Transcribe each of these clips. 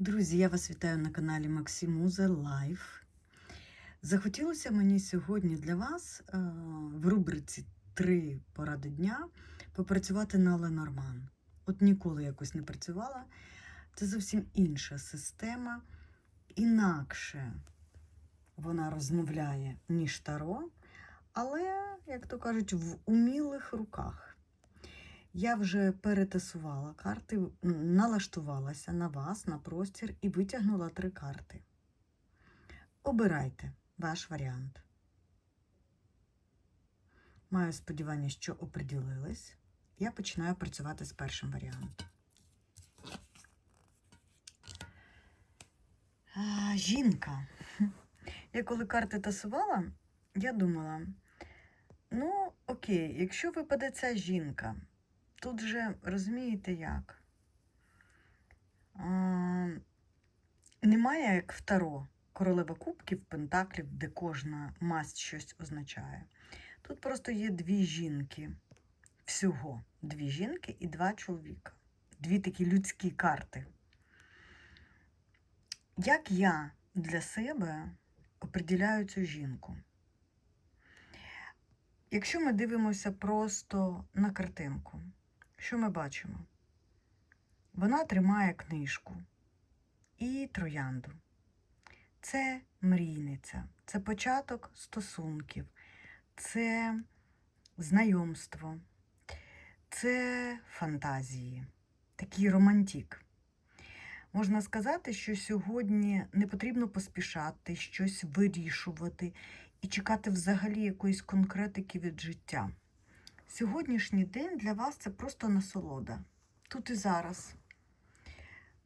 Друзі, я вас вітаю на каналі Максимуза Лайф. Захотілося мені сьогодні для вас е, в рубриці Три поради дня попрацювати на Ленорман. От ніколи якось не працювала. Це зовсім інша система, інакше вона розмовляє, ніж Таро, але, як то кажуть, в умілих руках. Я вже перетасувала карти, налаштувалася на вас, на простір і витягнула три карти. Обирайте ваш варіант. Маю сподівання, що оприділились. Я починаю працювати з першим варіантом. А, жінка. Я коли карти тасувала, я думала: ну, окей, якщо випаде ця жінка, тут же розумієте як? А, немає як в Таро королева кубків, пентаклів, де кожна масть щось означає. Тут просто є дві жінки. Всього дві жінки і два чоловіка. Дві такі людські карти. Як я для себе определяю цю жінку? Якщо ми дивимося просто на картинку, що ми бачимо? Вона тримає книжку і троянду. Це мрійниця, це початок стосунків, це знайомство, це фантазії, такий романтик. Можна сказати, що сьогодні не потрібно поспішати, щось вирішувати і чекати взагалі якоїсь конкретики від життя. Сьогоднішній день для вас це просто насолода. Тут і зараз,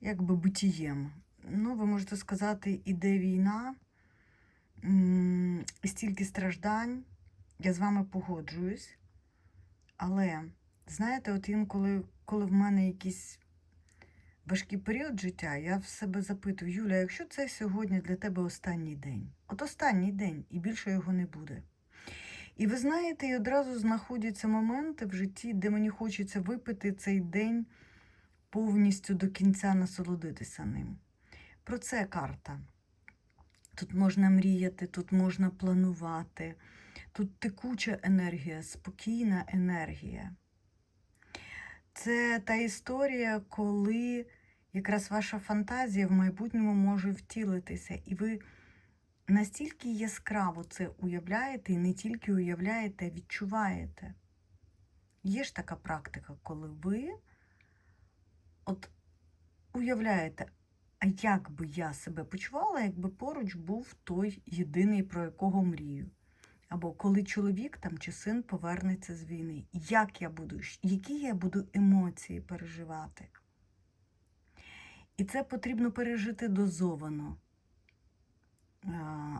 якби битієм. Ну, ви можете сказати, іде війна, м, стільки страждань. Я з вами погоджуюсь. Але, знаєте, от інколи, коли в мене якийсь важкий період життя, я в себе запитую, Юля, якщо це сьогодні для тебе останній день, от останній день, і більше його не буде. І ви знаєте, і одразу знаходяться моменти в житті, де мені хочеться випити цей день повністю до кінця насолодитися ним. Про це карта. Тут можна мріяти, тут можна планувати, тут текуча енергія, спокійна енергія. Це та історія, коли якраз ваша фантазія в майбутньому може втілитися, і ви настільки яскраво це уявляєте, і не тільки уявляєте, а відчуваєте. Є ж така практика, коли ви от уявляєте, а як би я себе почувала, якби поруч був той єдиний, про якого мрію. Або коли чоловік там чи син повернеться з війни, як я буду, які я буду емоції переживати. І це потрібно пережити дозовано.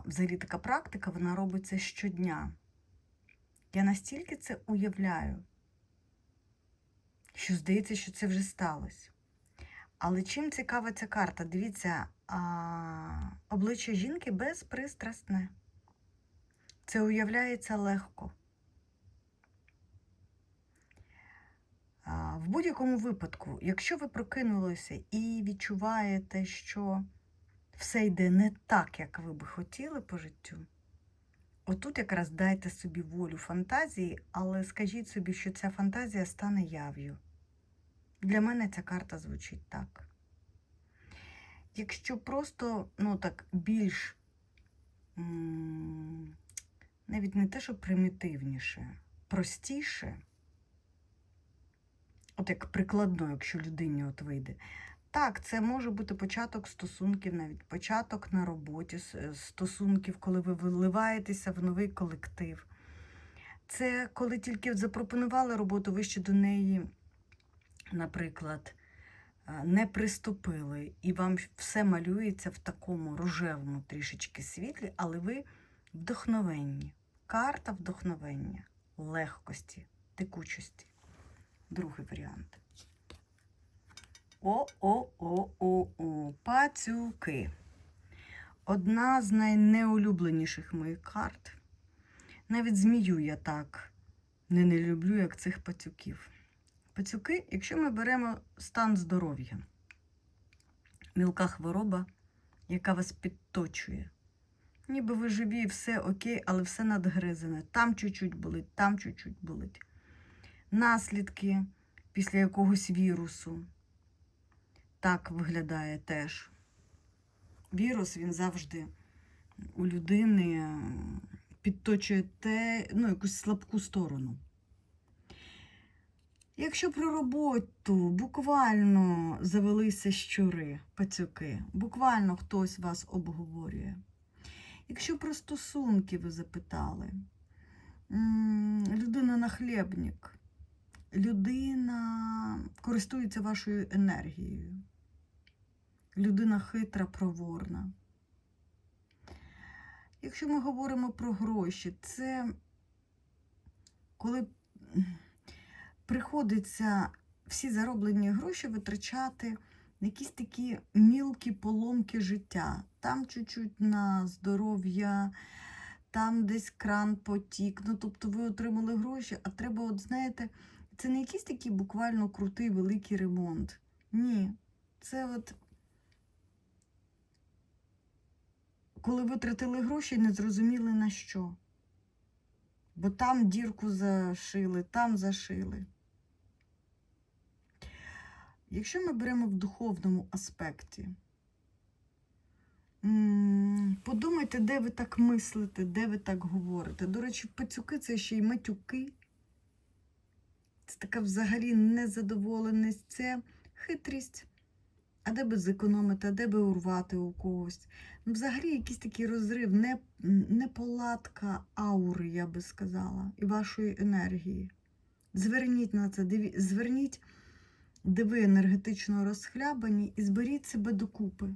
Взагалі така практика, вона робиться щодня. Я настільки це уявляю, що здається, що це вже сталося. Але чим цікава ця карта? Дивіться, обличчя жінки безпристрасне. Це уявляється легко. В будь-якому випадку, якщо ви прокинулися і відчуваєте, що все йде не так, як ви би хотіли по життю, отут якраз дайте собі волю фантазії, але скажіть собі, що ця фантазія стане яв'ю. Для мене ця карта звучить так. Якщо просто, ну так, більш навіть не те, що примітивніше, простіше, от як прикладно, якщо людині от вийде. Так, це може бути початок стосунків, навіть початок на роботі, стосунків, коли ви виливаєтеся в новий колектив. Це коли тільки запропонували роботу, ви ще до неї, наприклад, е, не приступили, і вам все малюється в такому рожевому трішечки світлі, але ви вдохновенні. Карта вдохновення, легкості, текучості. Другий варіант. О-о-о-о-о. Пацюки. Одна з найнеулюбленіших моїх карт. Навіть змію я так не, не люблю, як цих пацюків. Пацюки, якщо ми беремо стан здоров'я, мілка хвороба, яка вас підточує. Ніби ви живі, все окей, але все надгризене. Там чуть-чуть болить, там чуть-чуть болить. Наслідки після якогось вірусу. Так виглядає теж. Вірус він завжди у людини е, підточує те, ну, якусь слабку сторону. Якщо про роботу буквально завелися щури, пацюки, буквально хтось вас обговорює. Якщо про стосунки ви запитали, людина нахлєбник, людина користується вашою енергією, людина хитра, проворна. Якщо ми говоримо про гроші, це коли приходиться всі зароблені гроші витрачати на якісь такі мілкі поломки життя. Там чуть-чуть на здоров'я, там десь кран потік. Ну, тобто ви отримали гроші, а треба, от знаєте, це не якийсь такий буквально крутий великий ремонт. Ні. Це от коли витратили гроші не зрозуміли на що. Бо там дірку зашили, там зашили. Якщо ми беремо в духовному аспекті, подумайте, де ви так мислите, де ви так говорите. До речі, пацюки це ще й матюки. Це така взагалі незадоволеність, це хитрість. А де би зекономити, а де би урвати у когось. Ну, взагалі якийсь такий розрив, не, неполадка аури, я би сказала, і вашої енергії. Зверніть на це, диві, зверніть, де ви енергетично розхлябані, і зберіть себе докупи.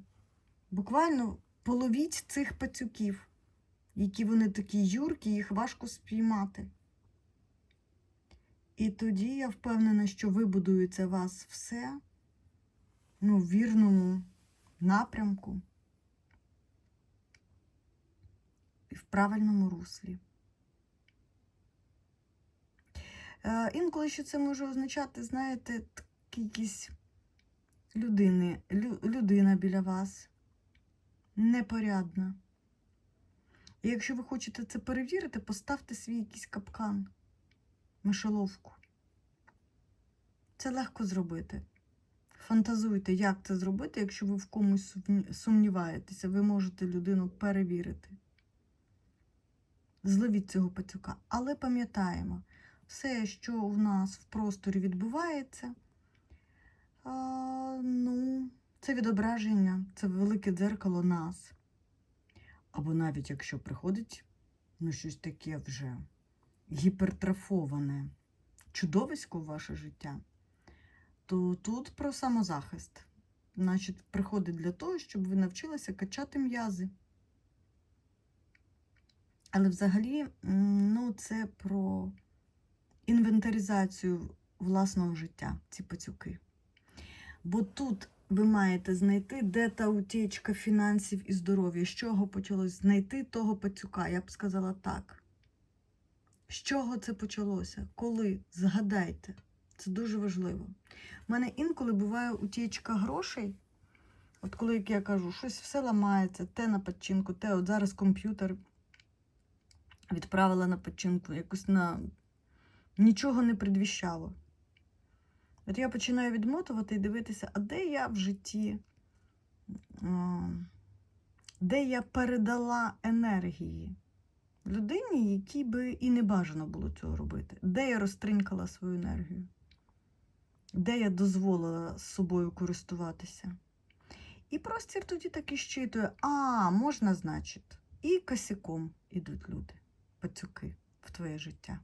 Буквально половіть цих пацюків, які вони такі юркі, їх важко спіймати. І тоді я впевнена, що вибудується вас все ну, в вірному напрямку і в правильному руслі. Е, інколи ще це може означати, знаєте, якісь людини, лю, людина біля вас непорядна. І якщо ви хочете це перевірити, поставте свій якийсь капкан, мишоловку. Це легко зробити. Фантазуйте, як це зробити, якщо ви в комусь сумніваєтеся, ви можете людину перевірити. Зловіть цього пацюка. Але пам'ятаємо, все, що у нас в просторі відбувається, а, ну, це відображення, це велике дзеркало нас. Або навіть якщо приходить ну, щось таке вже гіпертрофоване чудовисько в ваше життя, то тут про самозахист. Значить, приходить для того, щоб ви навчилися качати м'язи. Але взагалі, ну, це про інвентаризацію власного життя, ці пацюки. Бо тут ви маєте знайти, де та утічка фінансів і здоров'я. З чого почалось знайти того пацюка? Я б сказала так. З чого це почалося? Коли? Згадайте. Це дуже важливо. У мене інколи буває утічка грошей. От коли, як я кажу, щось все ламається, те на починку, те от зараз комп'ютер відправила на починку, якось на нічого не предвіщало. От я починаю відмотувати і дивитися, а де я в житті, де я передала енергії людині, якій би і не бажано було цього робити, де я розтринькала свою енергію, де я дозволила собою користуватися. І простір тоді так і щитує, а, можна, значить, і косяком ідуть люди, пацюки в твоє життя.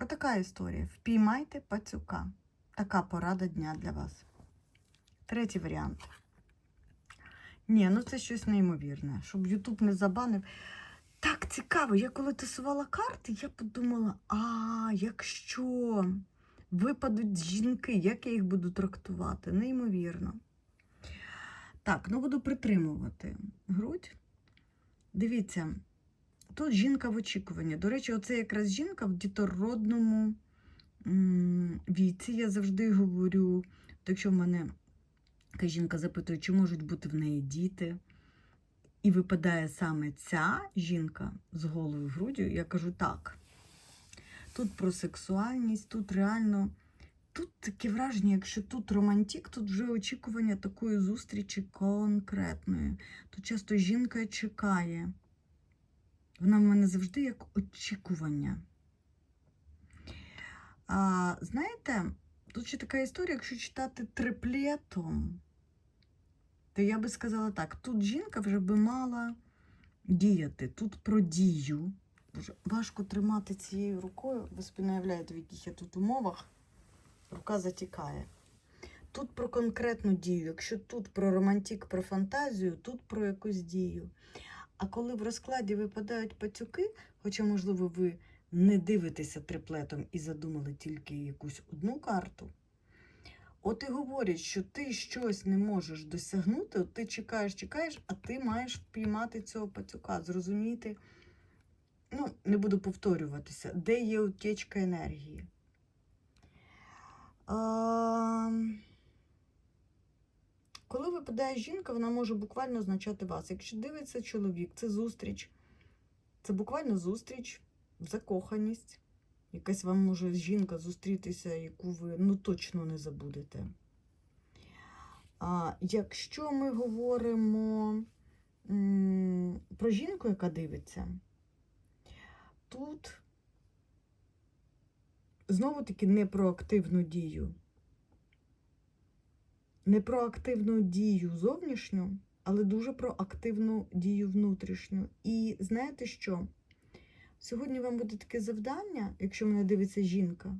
Отака історія. Впіймайте пацюка. Така порада дня для вас. Третій варіант. Ні, ну це щось неймовірне, щоб Ютуб не забанив. Так цікаво, я коли тасувала карти, я подумала: а якщо випадуть жінки, як я їх буду трактувати? Неймовірно. Так, ну буду притримувати грудь. Дивіться, тут жінка в очікуванні. До речі, оце якраз жінка в дітородному віці. Я завжди говорю, якщо в мене Яка жінка запитує, чи можуть бути в неї діти. І випадає саме ця жінка з голою груддю. Я кажу так. Тут про сексуальність, тут реально, тут таке враження, якщо тут романтик, тут вже очікування такої зустрічі конкретної. Тут часто жінка чекає. Вона в мене завжди як очікування. А, знаєте, тут ще така історія, якщо читати триплетом, то я би сказала так: тут жінка вже би мала діяти. Тут про дію. Боже, важко тримати цією рукою, ви собі в яких я тут умовах. Рука затікає. Тут про конкретну дію. Якщо тут про романтик, про фантазію, тут про якусь дію. А коли в розкладі випадають пацюки, хоча, можливо, ви не дивитеся триплетом і задумали тільки якусь одну карту, от і говорять, що ти щось не можеш досягнути, от ти чекаєш, чекаєш, а ти маєш впіймати цього пацюка, зрозуміти, ну, не буду повторюватися, де є утечка енергії. А... Коли випадає жінка, вона може буквально означати вас. Якщо дивиться чоловік, це зустріч, це буквально зустріч, закоханість. Якась вам може жінка зустрітися, яку ви ну, точно не забудете. А якщо ми говоримо м, про жінку, яка дивиться, тут знову таки не про активну дію. Не про активну дію зовнішню, але дуже про активну дію внутрішню. І знаєте що? Сьогодні вам буде таке завдання, якщо мене дивиться жінка,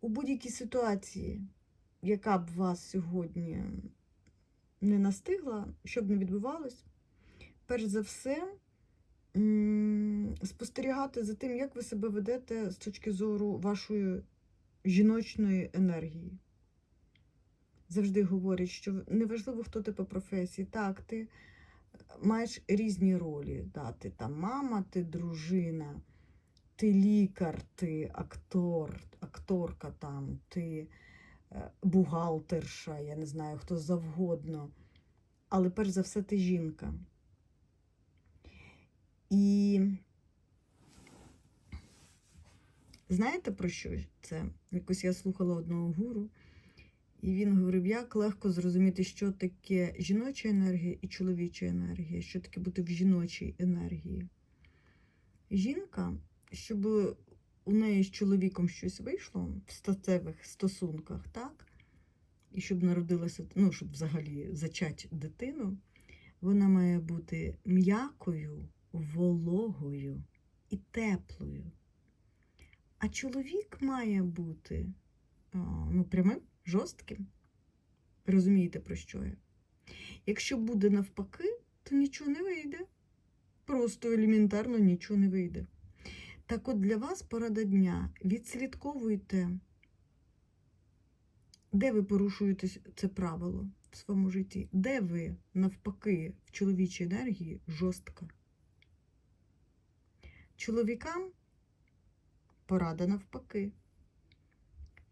у будь-якій ситуації, яка б вас сьогодні не настигла, що б не відбувалось, перш за все спостерігати за тим, як ви себе ведете з точки зору вашої жіночної енергії. Завжди говорять, що неважливо, хто ти по професії, так, ти маєш різні ролі. Да, ти там мама, ти дружина, ти лікар, ти актор, акторка, там, ти е, бухгалтерша, я не знаю, хто завгодно. Але перш за все ти жінка. І знаєте про що це? Якось я слухала одного гуру. І він говорив, як легко зрозуміти, що таке жіноча енергія і чоловіча енергія, що таке бути в жіночій енергії. Жінка, щоб у неї з чоловіком щось вийшло в статевих стосунках, так? І щоб народилася, ну, щоб взагалі зачати дитину, вона має бути м'якою, вологою і теплою. А чоловік має бути ну, прямим жорстким. Розумієте, про що я? Якщо буде навпаки, то нічого не вийде. Просто елементарно нічого не вийде. Так от для вас порада дня. Відслідковуйте, де ви порушуєте це правило в своєму житті, де ви навпаки в чоловічій енергії жорстка. Чоловікам порада навпаки.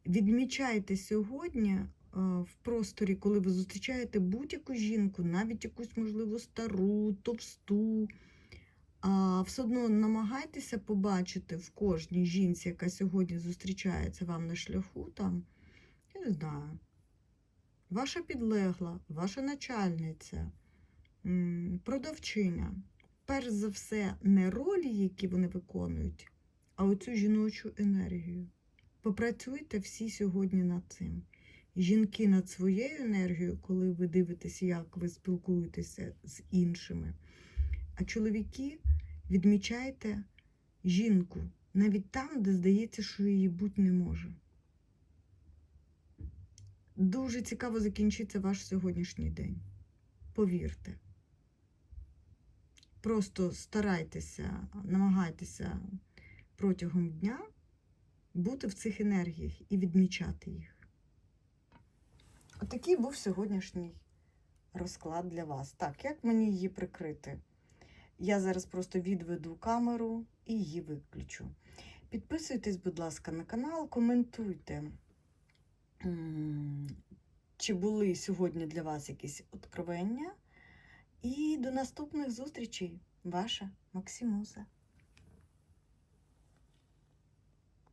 Відмічайте сьогодні е, в просторі, коли ви зустрічаєте будь-яку жінку, навіть якусь, можливо, стару, товсту. А все одно намагайтеся побачити в кожній жінці, яка сьогодні зустрічається вам на шляху, там, я не знаю, ваша підлегла, ваша начальниця, продавчиня. Перш за все, не ролі, які вони виконують, а оцю жіночу енергію. Попрацюйте всі сьогодні над цим. Жінки над своєю енергією, коли ви дивитесь, як ви спілкуєтеся з іншими. А чоловіки відмічайте жінку навіть там, де здається, що її бути не може. Дуже цікаво закінчиться ваш сьогоднішній день. Повірте. Просто старайтеся, намагайтеся протягом дня бути в цих енергіях і відмічати їх. Отакий був сьогоднішній розклад для вас. Так, як мені її прикрити? Я зараз просто відведу камеру і її виключу. Підписуйтесь, будь ласка, на канал, коментуйте, чи були сьогодні для вас якісь откровення. І до наступних зустрічей, ваша Максимуза.